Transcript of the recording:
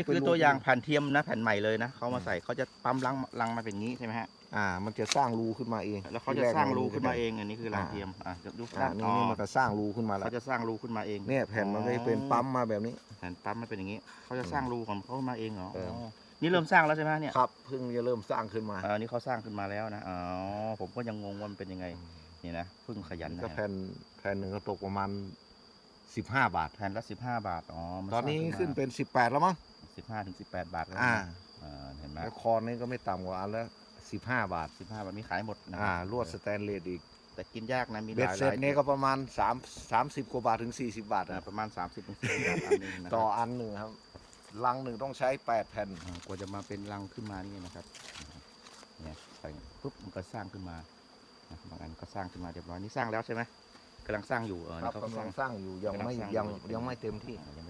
นี่คือตัวอย่างแผ่นเทียมนะแผ่นใหม่เลยนะเขามาใส่เขาจะปั๊มรังรังมาเป็นงี้ใช่ไหมฮะอ่า มันจะสร้างรูขึ้นมาเอง แล้วเขาจะสร้างรูขึ้นมาเองอันนี้คือรังเทียมอะดูอ่าด้านนี่อ๋อนี่มันก็สร้างรูขึ้นมาแล้วเขาจะสร้างรูขึ้นมาเองเนี่ยแผ่นมันก็จะเป็นปั๊มมาแบบนี้ แผ่นปั๊มมันเป็นอย่างนี้เขาจะสร้างรูของเขามาเองเหรอเอออ๋อนี่เริ่มสร้างแล้วใช่ไหมเนี่ยครับเพิ่งจะเริ่มสร้างขึ้นมาอ่านี่เขาสร้างขึ้นมาแล้วนะอ๋อผมก็ยังงงว่ามันเป็นยังไงนี่นะเพิ่งขยันนะก็แผ่นแผ่นหนึ่งก็ตกประมาณสิบห้าบาทแผ่นละสิบห้าบาทอ๋อมัตอนนี้ขึ้นเป็นสิบแปดแล้วมั้ง สิบห้าถึงสิบแปดบาทแล้วอ่าอ่าเห็นไหมแล้วคอนี่ก็ไม่ต่ำกว่าอันละสิบห้าบาท สิบห้าบาทมีขายหมดนะอ่าลวดสแตนเลสอีกแต่กินยากนะมีหเบ็ดลายเสร็จหลายนี่ก็ประมาณสามสามสิบกว่าบาทถึงสี่สิบบาทอ่าอะประมาณ30ถึง40บาทอันหนึงนะคต่อรับอันหนึ่งครับ ลังหนึ่งต้องใช้แปดแผ่น อ่ากว่าจะมาเป็นรังขึ้นมานี่นะครับเนี่ยใส่ปุ๊บมันก็สร้างขึ้นมานะบางอันก็สร้างขึ้นมาเรียบร้อยนี่สร้างแล้วใช่ไหมกำลังสร้างอยู่เออครับนี่เขาก็กำสลัร้างงสร้างอยู่ยังไม่กำลังสร้างยังอยู่ยังไม่เต็มที่ อ่ายังไม่